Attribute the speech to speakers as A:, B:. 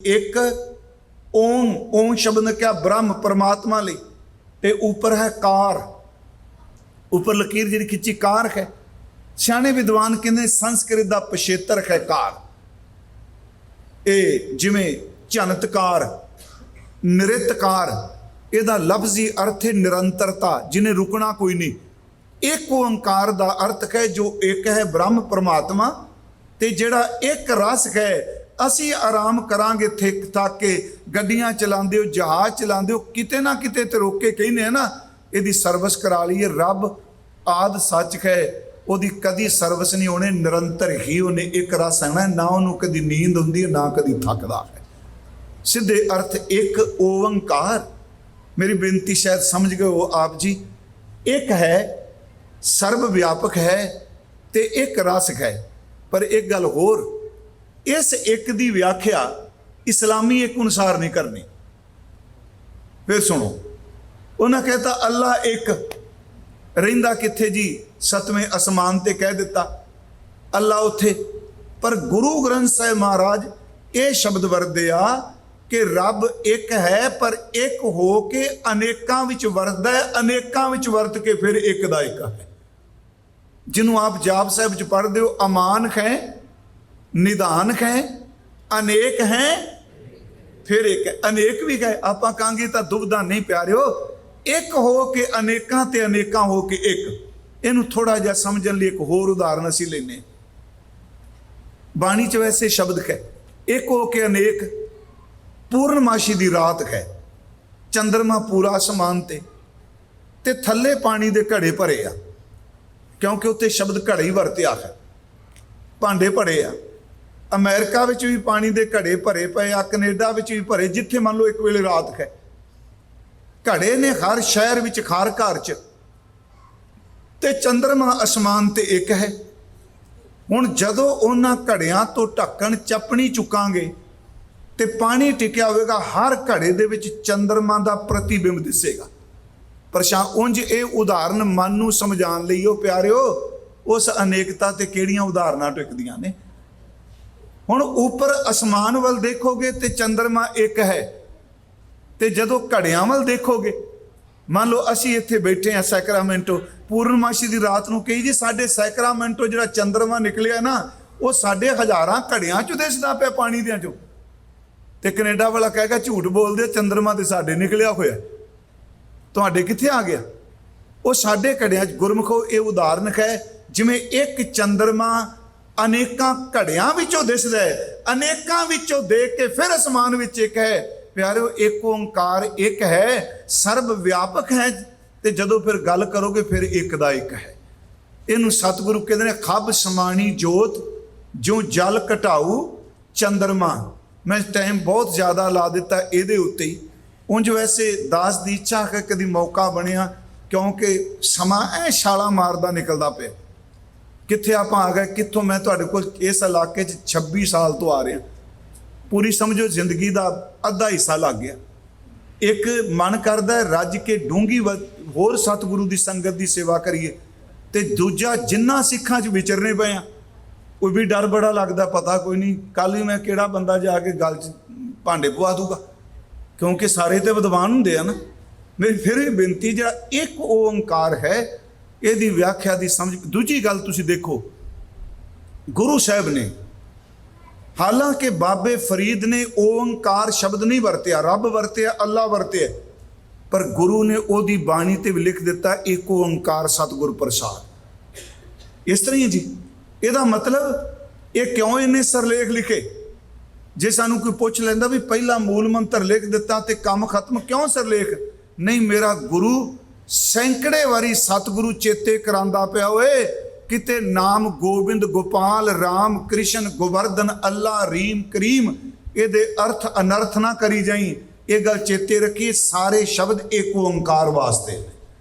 A: ਇੱਕ ਓਮ ਓਮ ਸ਼ਬਦ ਨੇ ਕਿਹਾ ਬ੍ਰਹਮ ਪਰਮਾਤਮਾ ਲਈ, ਤੇ ਉੱਪਰ ਹੈ ਕਾਰ। ਉੱਪਰ ਲਕੀਰ ਜਿਹੜੀ ਖਿੱਚੀ ਕਾਰ ਹੈ। ਸਿਆਣੇ ਵਿਦਵਾਨ ਕਹਿੰਦੇ ਸੰਸਕ੍ਰਿਤ ਦਾ ਪਛੇਤਰ ਹੈ ਕਾਰ। ਇਹ ਜਿਵੇਂ ਜਨਤਕਾਰ ਨਿਰਤਕਾਰ, ਇਹਦਾ ਲਫ਼ਜ਼ੀ ਅਰਥ ਹੈ ਨਿਰੰਤਰਤਾ, ਜਿਹਨੇ ਰੁਕਣਾ ਕੋਈ ਨਹੀਂ। ਇੱਕ ਓੰਕਾਰ ਦਾ ਅਰਥ ਹੈ ਜੋ ਇੱਕ ਹੈ ਬ੍ਰਹਮ ਪਰਮਾਤਮਾ, ਤੇ ਜਿਹੜਾ ਇੱਕ ਰਸ ਹੈ ਅਸੀਂ ਆਰਾਮ ਕਰਾਂਗੇ ਥਿਕ ਥੱਕ ਕੇ, ਗੱਡੀਆਂ ਚਲਾਉਂਦੇ ਹੋ, ਜਹਾਜ਼ ਚਲਾਉਂਦੇ ਹੋ, ਕਿਤੇ ਨਾ ਕਿਤੇ ਤੇ ਰੋਕ ਕੇ ਕਹਿੰਦੇ ਆ ਨਾ, ਇਹਦੀ ਸਰਵਿਸ ਕਰਾ ਲਈਏ, ਰੱਬ ਆਦ ਸੱਚ ਹੈ ਉਹਦੀ ਕਦੀ ਸਰਵਿਸ ਨਹੀਂ ਹੋਣੇ, ਨਿਰੰਤਰ ਹੀ ਉਹਨੇ ਇੱਕ ਰਸ ਆਣਾ ਨਾ ਉਹਨੂੰ ਕਦੀ ਨੀਂਦ ਹੁੰਦੀ ਹੈ ਨਾ ਕਦੀ ਥੱਕਦਾ। ਹੈ ਸਿੱਧੇ ਅਰਥ, ਇੱਕ ਓਵੰਕਾਰ ਮੇਰੀ ਬੇਨਤੀ ਸ਼ਾਇਦ ਸਮਝ ਗਏ ਹੋ ਆਪ ਜੀ। ਇੱਕ ਹੈ ਸਰਬ ਵਿਆਪਕ ਹੈ ਤੇ ਇੱਕ ਰਸ ਹੈ। ਪਰ ਇੱਕ ਗੱਲ ਹੋਰ ਇਸ ਇੱਕ ਦੀ ਵਿਆਖਿਆ ਇਸਲਾਮੀ ਇੱਕ ਅਨੁਸਾਰ ਨਹੀਂ ਕਰਨੀ। ਫਿਰ ਸੁਣੋ, ਉਹਨਾਂ ਕਹਿੰਦਾ ਅੱਲਾ ਇੱਕ, ਰਹਿੰਦਾ ਕਿੱਥੇ ਜੀ? ਸਤਵੇਂ ਅਸਮਾਨ ਤੇ ਕਹਿ ਦਿੱਤਾ, ਅੱਲਾ ਉੱਥੇ। ਪਰ ਗੁਰੂ ਗ੍ਰੰਥ ਸਾਹਿਬ ਮਹਾਰਾਜ ਇਹ ਸ਼ਬਦ ਵਰਤਦੇ ਆ ਕਿ ਰੱਬ ਇੱਕ ਹੈ, ਪਰ ਇੱਕ ਹੋ ਕੇ ਅਨੇਕਾਂ ਵਿੱਚ ਵਰਤਦਾ ਹੈ, ਅਨੇਕਾਂ ਵਿੱਚ ਵਰਤ ਕੇ ਫਿਰ ਇੱਕ ਦਾ ਇੱਕ ਹੈ। ਜਿਹਨੂੰ ਆਪ ਜਾਪ ਸਾਹਿਬ ਚ ਪੜ੍ਹਦੇ ਹੋ, ਅਮਾਨ ਹੈ ਨਿਦਾਨ ਹੈ, ਅਨੇਕ ਹੈ, ਫਿਰ ਇੱਕ ਹੈ ਅਨੇਕ ਵੀ ਹੈ। ਆਪਾਂ ਕਹਾਂਗੇ ਤਾਂ ਦੁਬਦਾ ਨਹੀਂ ਪਿਆਰਿਓ, ਇੱਕ ਹੋ ਕੇ ਅਨੇਕਾਂ ਤੇ ਅਨੇਕਾਂ ਹੋ ਕੇ ਇੱਕ। ਇਹਨੂੰ ਥੋੜਾ ਜਿਹਾ ਸਮਝਣ ਲਈ ਇੱਕ ਹੋਰ ਉਦਾਹਰਨ ਅਸੀਂ ਲੈਨੇ ਬਾਣੀ ਚ ਵੈਸੇ ਸ਼ਬਦ ਹੈ, ਇੱਕ ਹੋ ਕੇ ਅਨੇਕ, ਪੂਰਨਮਾਸ਼ੀ ਦੀ ਰਾਤ ਹੈ। ਚੰਦਰਮਾ ਪੂਰਾ ਅਸਮਾਨ ਤੇ ਤੇ ਥੱਲੇ ਪਾਣੀ ਦੇ ਘੜੇ ਭਰੇ ਆ, ਕਿਉਂਕਿ ਉੱਤੇ ਸ਼ਬਦ ਘੜੇ ਹੀ ਵਰਤਿਆ ਹੈ, ਭਾਂਡੇ ਭਰੇ ਆ। ਅਮਰੀਕਾ ਵਿੱਚ ਵੀ ਪਾਣੀ ਦੇ ਘੜੇ ਭਰੇ ਪਏ ਆ, ਕੈਨੇਡਾ ਵਿੱਚ ਵੀ ਭਰੇ, ਜਿੱਥੇ ਮੰਨ ਲਓ ਇੱਕ ਵੇਲੇ ਰਾਤ ਹੈ ਘੜੇ ਨੇ ਹਰ ਸ਼ਹਿਰ ਵਿੱਚ, ਹਰ ਘਰ 'ਚ। ਤੇ ਚੰਦਰਮਾ ਅਸਮਾਨ ਤੇ ਇੱਕ ਹੈ। ਹੁਣ ਜਦੋਂ ਉਹਨਾਂ ਘੜਿਆਂ ਤੋਂ ਢੱਕਣ ਚੱਪਣੀ ਚੁੱਕਾਂਗੇ, ਤੇ ਪਾਣੀ ਟਿਕਿਆ ਹੋਵੇਗਾ, ਹਰ ਘੜੇ ਦੇ ਵਿੱਚ ਚੰਦਰਮਾ ਦਾ ਪ੍ਰਤੀਬਿੰਬ ਦਿਸੇਗਾ। ਪਰਸ਼ਾ ਉਂਝ ਇਹ ਉਦਾਹਰਨ ਮਨ ਨੂੰ ਸਮਝਾਉਣ ਲਈ, ਉਹ ਪਿਆਰਿਓ, ਉਸ ਅਨੇਕਤਾ ਤੇ ਕਿਹੜੀਆਂ ਉਦਾਹਰਨਾਂ ਟਿਕਦੀਆਂ ਨੇ? ਹੁਣ ਉੱਪਰ ਅਸਮਾਨ ਵੱਲ ਦੇਖੋਗੇ ਤੇ ਚੰਦਰਮਾ ਇੱਕ ਹੈ। ਤੇ ਜਦੋਂ ਘੜਿਆਂ ਵੱਲ ਦੇਖੋਗੇ ਮੰਨ ਲਓ ਅਸੀਂ ਇੱਥੇ ਬੈਠੇ ਆ ਸੈਕਰਾਮੈਂਟੋ ਪੂਰਨਮਾਸ਼ੀ ਦੀ ਰਾਤ ਨੂੰ ਕਹੀ ਜੀ ਸਾਡੇ ਸੈਕਰਾਮੈਂਟੋ ਜਿਹੜਾ ਚੰਦਰਮਾ ਨਿਕਲਿਆ ਨਾ ਉਹ ਸਾਡੇ ਹਜ਼ਾਰਾਂ ਘੜਿਆਂ 'ਚੋਂ ਦਿਸਦਾ ਪਿਆ ਪਾਣੀ ਦਿਆਂ ਚੋਂ। ਤੇ ਕੈਨੇਡਾ ਵਾਲਾ ਕਹੇਗਾ ਝੂਠ ਬੋਲਦੇ ਆ, ਚੰਦਰਮਾ ਤੇ ਸਾਡੇ ਨਿਕਲਿਆ ਹੋਇਆ ਤੁਹਾਡੇ ਕਿੱਥੇ ਆ ਗਿਆ? ਉਹ ਸਾਡੇ ਘੜਿਆਂ 'ਚ ਗੁਰਮਖੋ ਇਹ ਉਦਾਹਰਨ ਹੈ ਜਿਵੇਂ ਇੱਕ ਚੰਦਰਮਾ ਅਨੇਕਾਂ ਘੜਿਆਂ ਵਿੱਚੋਂ ਦਿਸਦਾ ਹੈ, ਅਨੇਕਾਂ ਵਿੱਚੋਂ ਦੇਖ ਕੇ ਫਿਰ ਅਸਮਾਨ ਵਿੱਚ ਇੱਕ ਹੈ। ਪਿਆਰਿਓ, ਇੱਕ ਓੰਕਾਰ ਇੱਕ ਹੈ, ਸਰਬ ਵਿਆਪਕ ਹੈ ਤੇ ਜਦੋਂ ਫਿਰ ਗੱਲ ਕਰੋਗੇ ਫਿਰ ਇੱਕ ਦਾ ਇੱਕ ਹੈ। ਇਹਨੂੰ ਸਤਿਗੁਰੂ ਕਹਿੰਦੇ ਨੇ, ਖੱਬ ਸਮਾਣੀ ਜੋਤ ਜੋ ਜਲ ਘਟਾਊ ਚੰਦਰਮਾ। ਮੈਂ ਟਾਈਮ ਬਹੁਤ ਜ਼ਿਆਦਾ ਲਾ ਦਿੱਤਾ ਇਹਦੇ ਉੱਤੇ ਹੀ। ਉਂਝ ਵੈਸੇ ਦਾਸ ਦੀ ਇੱਛਾ ਹੈ ਕਦੀ ਮੌਕਾ ਬਣਿਆ, ਕਿਉਂਕਿ ਸਮਾਂ ਐ ਛਾਲਾ ਮਾਰਦਾ ਨਿਕਲਦਾ ਪਿਆ। ਕਿੱਥੇ ਆਪਾਂ ਆ ਗਏ, ਕਿੱਥੋਂ ਮੈਂ ਤੁਹਾਡੇ ਕੋਲ ਇਸ ਇਲਾਕੇ 'ਚ 26 ਸਾਲ ਤੋਂ ਆ ਰਿਹਾ। ਪੂਰੀ ਸਮਝੋ ਜ਼ਿੰਦਗੀ ਦਾ ਅੱਧਾ ਹਿੱਸਾ ਲੱਗ ਗਿਆ। ਇੱਕ ਮਨ ਕਰਦਾ ਰੱਜ ਕੇ ਡੂੰਗੀ ਹੋਰ ਸਤਿਗੁਰੂ ਦੀ ਸੰਗਤ ਦੀ ਸੇਵਾ ਕਰੀਏ ਤੇ ਦੂਜਾ ਜਿੰਨਾ ਸਿੱਖਾਂ 'ਚ ਵਿਚਰਨੇ ਪਏ ਆ, ਕੋਈ ਵੀ ਡਰ ਬੜਾ ਲੱਗਦਾ, ਪਤਾ ਕੋਈ ਨਹੀਂ ਕੱਲ ਹੀ ਮੈਂ ਕਿਹੜਾ ਬੰਦਾ ਜਾ ਕੇ ਗੱਲ 'ਚ ਭਾਂਡੇ ਪਵਾ ਦੂਗਾ। ਕਿਉਂਕਿ ਸਾਰੇ ਤੇ ਵਿਦਵਾਨ ਹੁੰਦੇ ਆ ਨਾ। ਮੇਰੀ ਫਿਰ ਇਹ ਬੇਨਤੀ, ਜਿਹੜਾ ਇੱਕ ਓੰਕਾਰ ਹੈ ਇਹਦੀ ਵਿਆਖਿਆ ਦੀ ਸਮਝ। ਦੂਜੀ ਗੱਲ ਤੁਸੀਂ ਦੇਖੋ, ਗੁਰੂ ਸਾਹਿਬ ਨੇ, ਹਾਲਾਂਕਿ ਬਾਬੇ ਫਰੀਦ ਨੇ ਓੰਕਾਰ ਸ਼ਬਦ ਨਹੀਂ ਵਰਤਿਆ, ਰੱਬ ਵਰਤਿਆ, ਅੱਲਾ ਵਰਤਿਆ, ਪਰ ਗੁਰੂ ਨੇ ਉਹਦੀ ਬਾਣੀ ਤੇ ਵੀ ਲਿਖ ਦਿੱਤਾ, ਏਕ ਓੰਕਾਰ ਸਤਿਗੁਰ ਪ੍ਰਸਾਦ। ਇਸ ਤਰ੍ਹਾਂ ਹੀ ਹੈ ਜੀ। ਇਹਦਾ ਮਤਲਬ, ਇਹ ਕਿਉਂ ਇਹਨੇ ਸਰਲੇਖ ਲਿਖੇ? ਜੇ ਸਾਨੂੰ ਕੋਈ ਪੁੱਛ ਲੈਂਦਾ ਵੀ ਪਹਿਲਾ ਮੂਲ ਮੰਤਰ ਲਿਖ ਦਿੱਤਾ ਤੇ ਕੰਮ ਖਤਮ, ਕਿਉਂ ਸਰਲੇਖ? ਨਹੀਂ, ਮੇਰਾ ਗੁਰੂ ਸੈਂਕੜੇ ਵਾਰੀ ਸਤਿਗੁਰੂ ਚੇਤੇ ਕਰਾਂਦਾ ਪਿਆ ਓਏ ਕਿਤੇ ਨਾਮ ਗੋਬਿੰਦ ਗੋਪਾਲ, ਰਾਮ ਕ੍ਰਿਸ਼ਨ ਗੋਵਰਧਨ, ਅੱਲਾ ਰੀਮ ਕਰੀਮ, ਇਹਦੇ ਅਰਥ ਅਨਰਥ ਨਾ ਕਰੀ ਜਾਈ। ਇਹ ਗੱਲ ਚੇਤੇ ਰੱਖੀ ਸਾਰੇ ਸ਼ਬਦ ਏਕ ਓੰਕਾਰ ਵਾਸਤੇ ਨੇ।